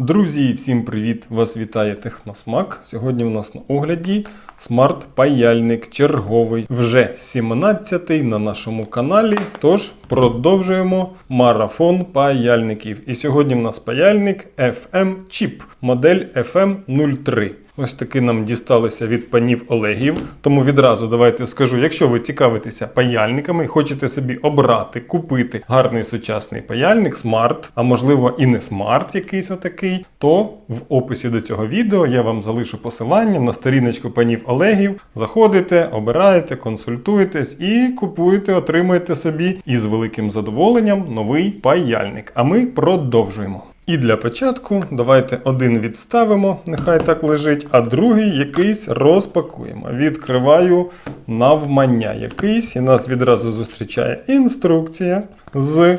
Друзі, всім привіт! Вас вітає Техносмак. Сьогодні у нас на огляді смарт-паяльник черговий, вже 17-й на нашому каналі. Тож продовжуємо марафон паяльників. І сьогодні в нас паяльник FM Chip, модель FM03. Ось таки нам дісталися від панів Олегів. Тому відразу давайте скажу, якщо ви цікавитеся паяльниками, хочете собі обрати, купити гарний сучасний паяльник, смарт, а можливо і не смарт якийсь отакий, то в описі до цього відео я вам залишу посилання на сторіночку панів Олегів. Заходите, обираєте, консультуєтесь і купуєте, отримуєте собі із великим задоволенням новий паяльник. А ми продовжуємо. І для початку давайте один відставимо, нехай так лежить, а другий якийсь розпакуємо. Відкриваю навмання якийсь, і нас відразу зустрічає інструкція з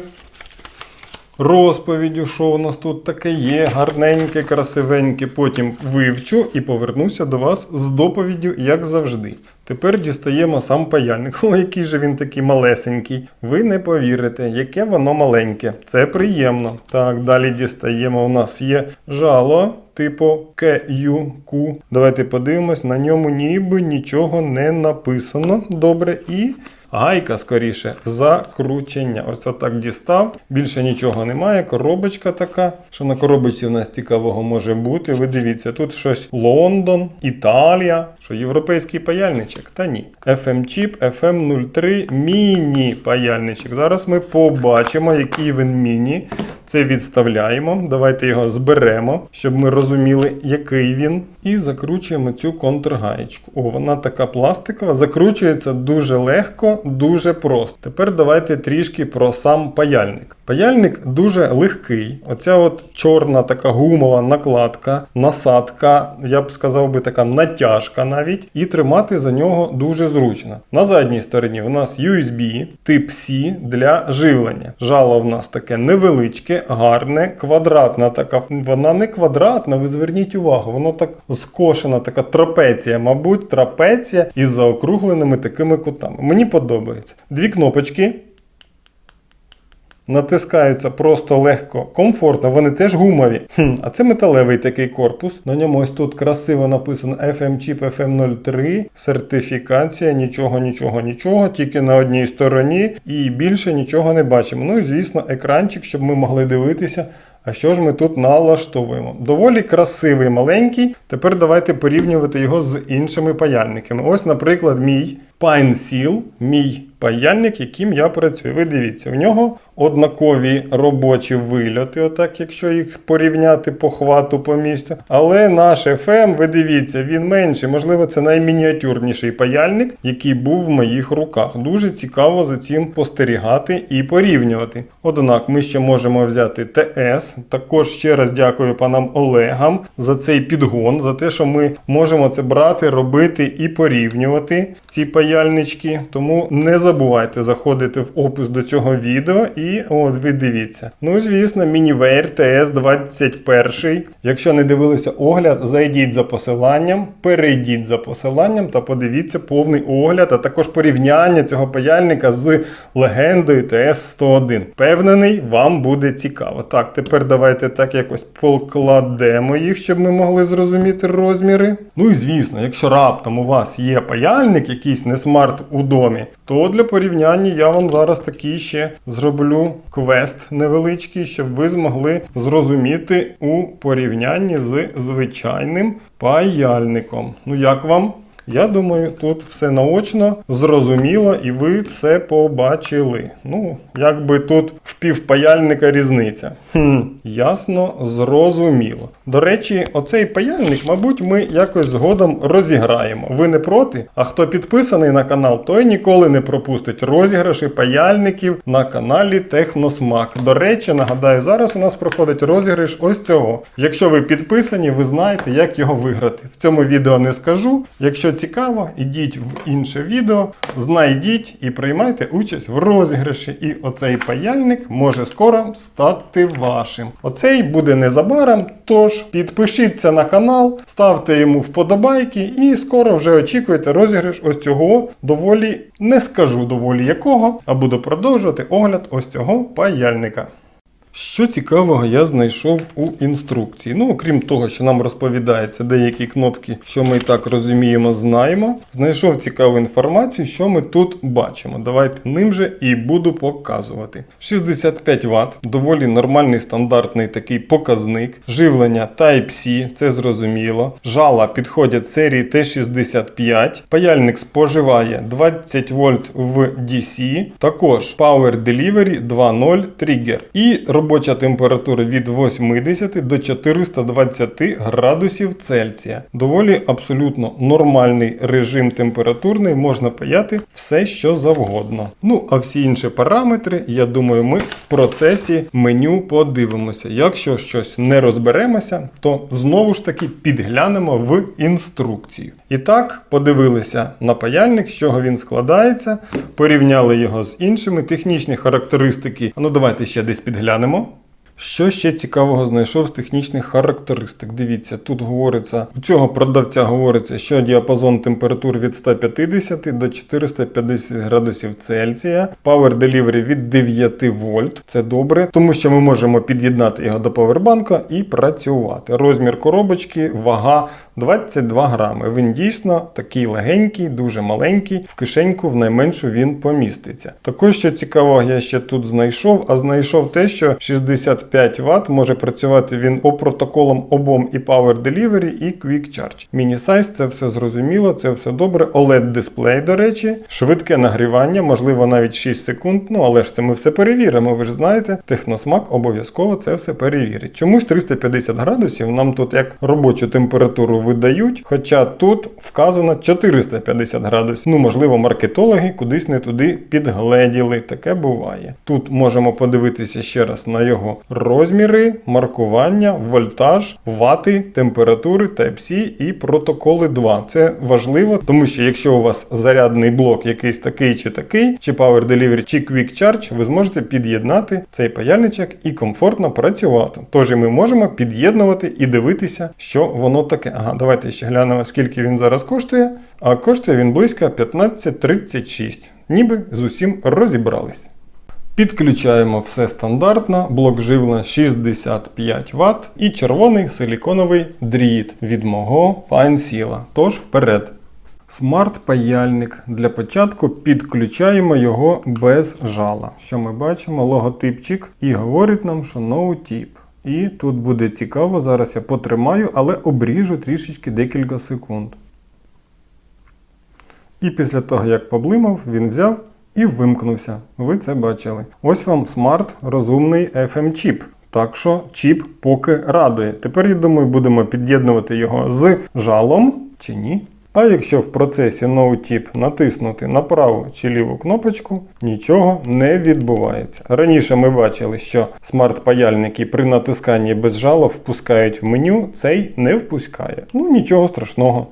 розповіддю, що у нас тут таке є, гарненьке, красивеньке. Потім вивчу і повернуся до вас з доповіддю, як завжди. Тепер дістаємо сам паяльник. О, який же він такий малесенький. Ви не повірите, яке воно маленьке. Це приємно. Так, далі дістаємо. У нас є жало. Типу KUQ. Давайте подивимось, на ньому ніби нічого не написано. Добре. І гайка скоріше закручення. Ось отак дістав. Більше нічого немає. Коробочка така. Що на коробочці в нас цікавого може бути. Ви дивіться, тут щось Лондон, Італія, що європейський паяльничок. Та ні. FM чіп FM03 міні паяльничок. Зараз ми побачимо, який він міні. Це відставляємо. Давайте його зберемо, щоб ми розуміли, який він. І закручуємо цю контргаєчку. О, вона така пластикова, закручується дуже легко, дуже просто. Тепер давайте трішки про сам паяльник. Паяльник дуже легкий. Оця от чорна така гумова накладка, насадка, я б сказав би така натяжка навіть, і тримати за нього дуже зручно. На задній стороні у нас USB, тип C для живлення. Жало в нас таке невеличке, гарне, квадратна така. Вона не квадратна, ви зверніть увагу, воно так скошена, така трапеція, мабуть, трапеція із заокругленими такими кутами. Мені подобається. Дві кнопочки. Натискаються просто легко, комфортно, вони теж гумові. Хм, а це металевий такий корпус. На ньому ось тут красиво написано FM Chip FM03, сертифікація, нічого, нічого, нічого, тільки на одній стороні і більше нічого не бачимо. Ну і звісно, екранчик, щоб ми могли дивитися. А що ж ми тут налаштовуємо? Доволі красивий маленький. Тепер давайте порівнювати його з іншими паяльниками. Ось, наприклад, мій Pine Seal, мій паяльник, яким я працюю. Ви дивіться, в нього однакові робочі вильоти, отак, якщо їх порівняти по хвату по місцю. Але наш FM, ви дивіться, він менший. Можливо, це наймініатюрніший паяльник, який був в моїх руках. Дуже цікаво за цим спостерігати і порівнювати. Однак ми ще можемо взяти ТС. Також ще раз дякую панам Олегам за цей підгон, за те, що ми можемо це брати, робити і порівнювати ці паяльнички. Тому не забувайте заходити в опис до цього відео і от ви дивіться. Ну, звісно, Miniware TS21. Якщо не дивилися огляд, зайдіть за посиланням, перейдіть за посиланням та подивіться повний огляд, а також порівняння цього паяльника з легендою TS101. Впевнений, вам буде цікаво. Так, тепер давайте так якось покладемо їх, щоб ми могли зрозуміти розміри. Ну і звісно, якщо раптом у вас є паяльник, якийсь не смарт у домі, то для порівняння я вам зараз такий ще зроблю квест невеличкий, щоб ви змогли зрозуміти у порівнянні з звичайним паяльником. Ну як вам? Я думаю, тут все наочно, зрозуміло, і ви все побачили. Ну, якби тут в півпаяльника різниця. Хм, ясно, зрозуміло. До речі, оцей паяльник, мабуть, ми якось згодом розіграємо. Ви не проти? А хто підписаний на канал, той ніколи не пропустить розіграші паяльників на каналі Техносмак. До речі, нагадаю, зараз у нас проходить розіграш ось цього. Якщо ви підписані, ви знаєте, як його виграти. В цьому відео не скажу. Якщо цікаво, ідіть в інше відео, знайдіть і приймайте участь в розіграші. І оцей паяльник може скоро стати вашим. Оцей буде незабаром. Тож підпишіться на канал, ставте йому вподобайки і скоро вже очікуєте розіграш ось цього доволі, не скажу доволі якого, а буду продовжувати огляд ось цього паяльника. Що цікавого я знайшов у інструкції. Ну, окрім того, що нам розповідається деякі кнопки, що ми і так розуміємо, знаємо. Знайшов цікаву інформацію, що ми тут бачимо. Давайте ним же і буду показувати. 65 Вт, доволі нормальний стандартний такий показник. Живлення Type-C, це зрозуміло. Жала підходять серії T65. Паяльник споживає 20 вольт в DC. Також Power Delivery 2.0 Trigger. І робоча температура від 80 до 420 градусів Цельсія. Доволі абсолютно нормальний режим температурний, можна паяти все, що завгодно. Ну, а всі інші параметри, я думаю, ми в процесі меню подивимося. Якщо щось не розберемося, то знову ж таки підглянемо в інструкцію. І так, подивилися на паяльник, з чого він складається, порівняли його з іншими технічні характеристики. Ну, давайте ще десь підглянемо. extremo Що ще цікавого знайшов з технічних характеристик? Дивіться, тут говориться, у цього продавця говориться, що діапазон температур від 150 до 450 градусів Цельсія, Power Delivery від 9 вольт. Це добре, тому що ми можемо під'єднати його до павербанка і працювати. Розмір коробочки, вага 22 грами. Він дійсно такий легенький, дуже маленький. В кишеньку в найменшу він поміститься. Також що цікавого я ще тут знайшов, а знайшов те, що 65 Вт може працювати він по протоколам обом і Power Delivery, і Quick Charge. Міні-сайз, це все зрозуміло, це все добре. OLED дисплей, до речі, швидке нагрівання, можливо, навіть 6 секунд. Ну але ж це ми все перевіримо. Ви ж знаєте, техносмак обов'язково це все перевірить. Чомусь 350 градусів нам тут як робочу температуру видають, хоча тут вказано 450 градусів. Ну, можливо, маркетологи кудись не туди підгледіли. Таке буває. Тут можемо подивитися ще раз на його розміри, маркування, вольтаж, вати, температури, Type-C і протоколи 2. Це важливо, тому що якщо у вас зарядний блок якийсь такий чи такий, чи Power Delivery, чи Quick Charge, ви зможете під'єднати цей паяльничок і комфортно працювати. Тож ми можемо під'єднувати і дивитися, що воно таке. Ага, давайте ще глянемо, скільки він зараз коштує. А коштує він близько 15,36. Ніби з усім розібрались. Підключаємо все стандартно, блок живлення 65 Вт і червоний силіконовий дріт від мого FineSeal. Тож вперед. Смарт-паяльник. Для початку підключаємо його без жала. Що ми бачимо? Логотипчик і говорить нам, що no. І тут буде цікаво, зараз я потримаю, але обріжу трішечки декілька секунд. І після того, як поблимав, він взяв і вимкнувся. Ви це бачили. Ось вам смарт розумний FM чіп. Так що чіп поки радує. Тепер, я думаю, будемо під'єднувати його з жалом чи ні. А якщо в процесі NoTip натиснути на праву чи ліву кнопочку, нічого не відбувається. Раніше ми бачили, що смарт-паяльники при натисканні без жала впускають в меню, цей не впускає. Ну нічого страшного.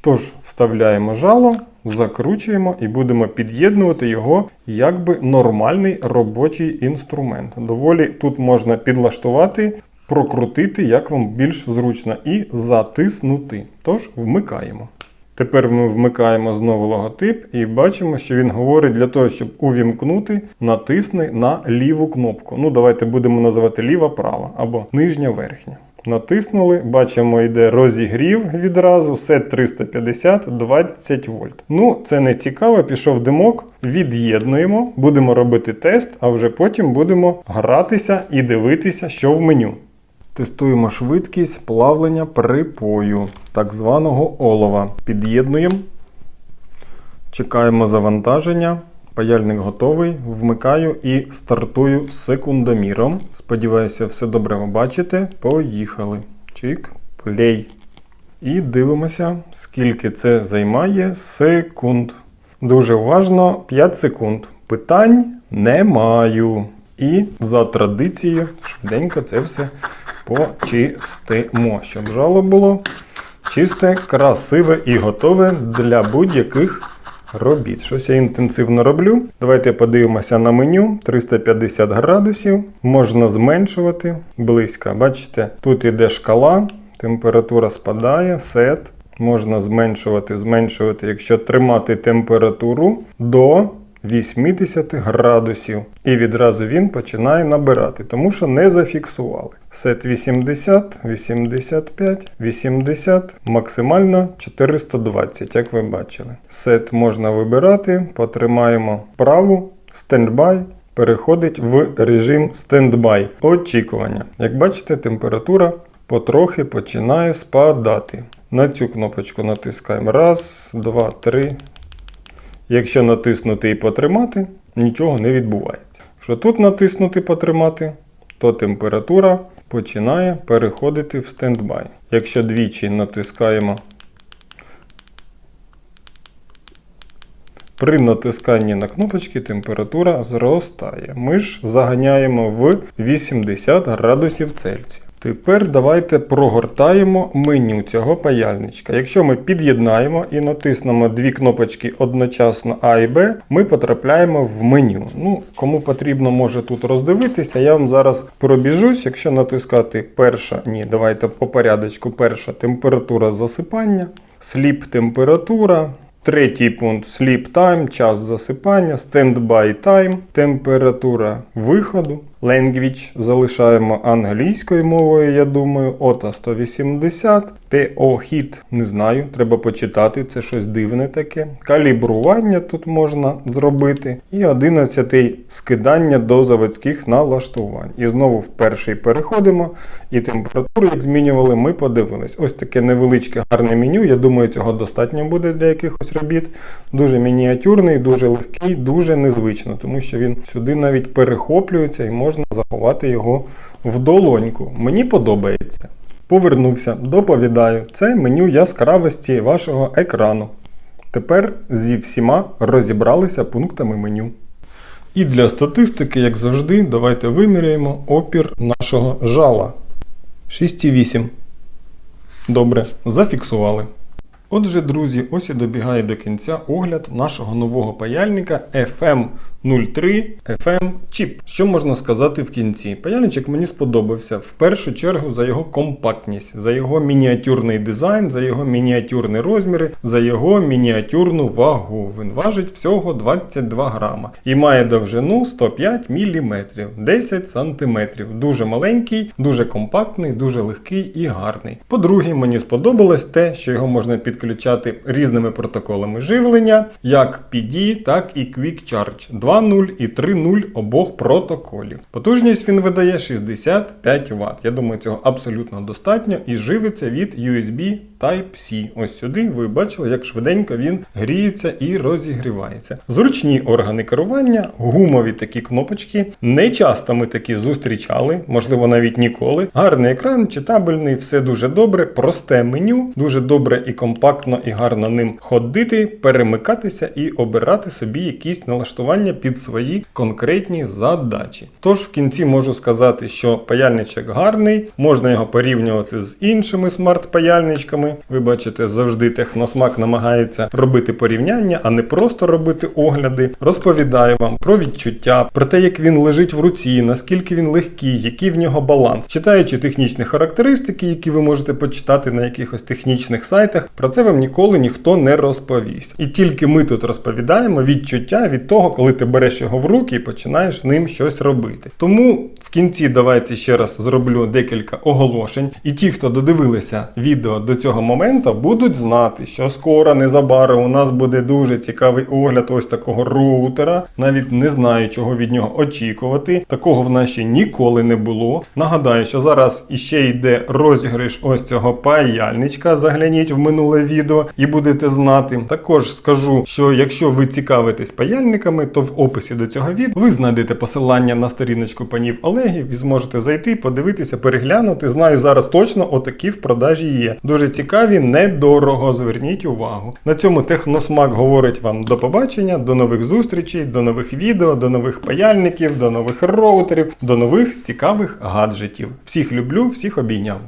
Тож вставляємо жало, закручуємо і будемо під'єднувати його якби нормальний робочий інструмент. Доволі тут можна підлаштувати, прокрутити, як вам більш зручно, і затиснути. Тож вмикаємо. Тепер ми вмикаємо знову логотип і бачимо, що він говорить для того, щоб увімкнути, натисни на ліву кнопку. Ну, давайте будемо називати ліва-права або нижня верхня. Натиснули, бачимо, йде розігрів відразу, сет 350 20 вольт. Ну, це не цікаво, пішов димок, від'єднуємо, будемо робити тест, а вже потім будемо гратися і дивитися, що в меню. Тестуємо швидкість плавлення припою, так званого олова. Під'єднуємо. Чекаємо завантаження. Паяльник готовий. Вмикаю і стартую секундоміром. Сподіваюся, все добре ви бачите. Поїхали. Чик, плей. І дивимося, скільки це займає секунд. Дуже уважно, 5 секунд. Питань не маю. І за традицією швиденько це все почистимо, щоб жало було чисте, красиве і готове для будь-яких робіт. Щось я інтенсивно роблю. Давайте подивимося на меню 350 градусів. Можна зменшувати близько. Бачите, тут іде шкала, температура спадає, сет. Можна зменшувати, зменшувати, якщо тримати температуру до 80 градусів. І відразу він починає набирати, тому що не зафіксували. Сет 80, 85, 80, максимально 420, як ви бачили. Сет можна вибирати, потримаємо праву, стендбай. Переходить в режим стендбай очікування. Як бачите, температура потрохи починає спадати. На цю кнопочку натискаємо. Раз, два, три. Якщо натиснути і потримати, нічого не відбувається. Якщо тут натиснути і потримати, то температура починає переходити в стендбай. Якщо двічі натискаємо При натисканні на кнопочки температура зростає. Ми ж заганяємо в 80 градусів Цельсія. Тепер давайте прогортаємо меню цього паяльничка. Якщо ми під'єднаємо і натиснемо дві кнопочки одночасно А і Б, ми потрапляємо в меню. Ну, кому потрібно, може тут роздивитися. Я вам зараз пробіжусь. Якщо натискати перша, ні, давайте по порядочку. Перша температура засипання, сліп температура. Третій пункт Sleep Time, час засипання, Standby Time, температура виходу, Language залишаємо англійською мовою, я думаю, OTA 180, PO Hit, не знаю, треба почитати, це щось дивне таке. Калібрування тут можна зробити. І 11 скидання до заводських налаштувань. І знову в перший переходимо. І температуру, як змінювали, ми подивились. Ось таке невеличке гарне меню. Я думаю, цього достатньо буде для якихось робіт. Дуже мініатюрний, дуже легкий, дуже незвично, тому що він сюди навіть перехоплюється і можна заховати його в долоньку. Мені подобається. Повернувся, доповідаю. Це меню яскравості вашого екрану. Тепер зі всіма розібралися пунктами меню. І для статистики, як завжди, давайте виміряємо опір нашого жала. 6,8. Добре, зафіксували. Отже, друзі, ось і добігає до кінця огляд нашого нового паяльника FM03 FM Chip. Що можна сказати в кінці? Паяльничок мені сподобався в першу чергу за його компактність, за його мініатюрний дизайн, за його мініатюрні розміри, за його мініатюрну вагу. Він важить всього 22 грама і має довжину 105 мм, 10 см. Дуже маленький, дуже компактний, дуже легкий і гарний. По-друге, мені сподобалось те, що його можна підключати різними протоколами живлення, як PD, так і Quick Charge 2.0 і 3.0 обох протоколів. Потужність він видає 65 Вт. Я думаю, цього абсолютно достатньо і живиться від USB Type-C. Ось сюди ви бачили, як швиденько він гріється і розігрівається. Зручні органи керування, гумові такі кнопочки. Не часто ми такі зустрічали, можливо, навіть ніколи. Гарний екран, читабельний, все дуже добре, просте меню, дуже добре і компактно, і гарно ним ходити, перемикатися і обирати собі якісь налаштування під свої конкретні задачі. Тож в кінці можу сказати, що паяльничок гарний, можна його порівнювати з іншими смарт-паяльничками. Ви бачите, завжди техносмак намагається робити порівняння, а не просто робити огляди. Розповідаю вам про відчуття, про те, як він лежить в руці, наскільки він легкий, який в нього баланс. Читаючи технічні характеристики, які ви можете почитати на якихось технічних сайтах, про це вам ніколи ніхто не розповість. І тільки ми тут розповідаємо відчуття від того, коли ти береш його в руки і починаєш ним щось робити. Тому в кінці давайте ще раз зроблю декілька оголошень. І ті, хто додивилися відео до цього моменту, будуть знати, що скоро незабаром у нас буде дуже цікавий огляд ось такого роутера. Навіть не знаю, чого від нього очікувати. Такого в нас ще ніколи не було. Нагадаю, що зараз іще йде розіграш ось цього паяльничка. Загляніть в минуле відео і будете знати. Також скажу, що якщо ви цікавитесь паяльниками, то в описі до цього відео ви знайдете посилання на сторіночку панів Олегів і зможете зайти, подивитися, переглянути. Знаю, зараз точно отакі в продажі є. Дуже цікаві, недорого. Зверніть увагу. На цьому техносмак говорить вам до побачення, до нових зустрічей, до нових відео, до нових паяльників, до нових роутерів, до нових цікавих гаджетів. Всіх люблю, всіх обійняв.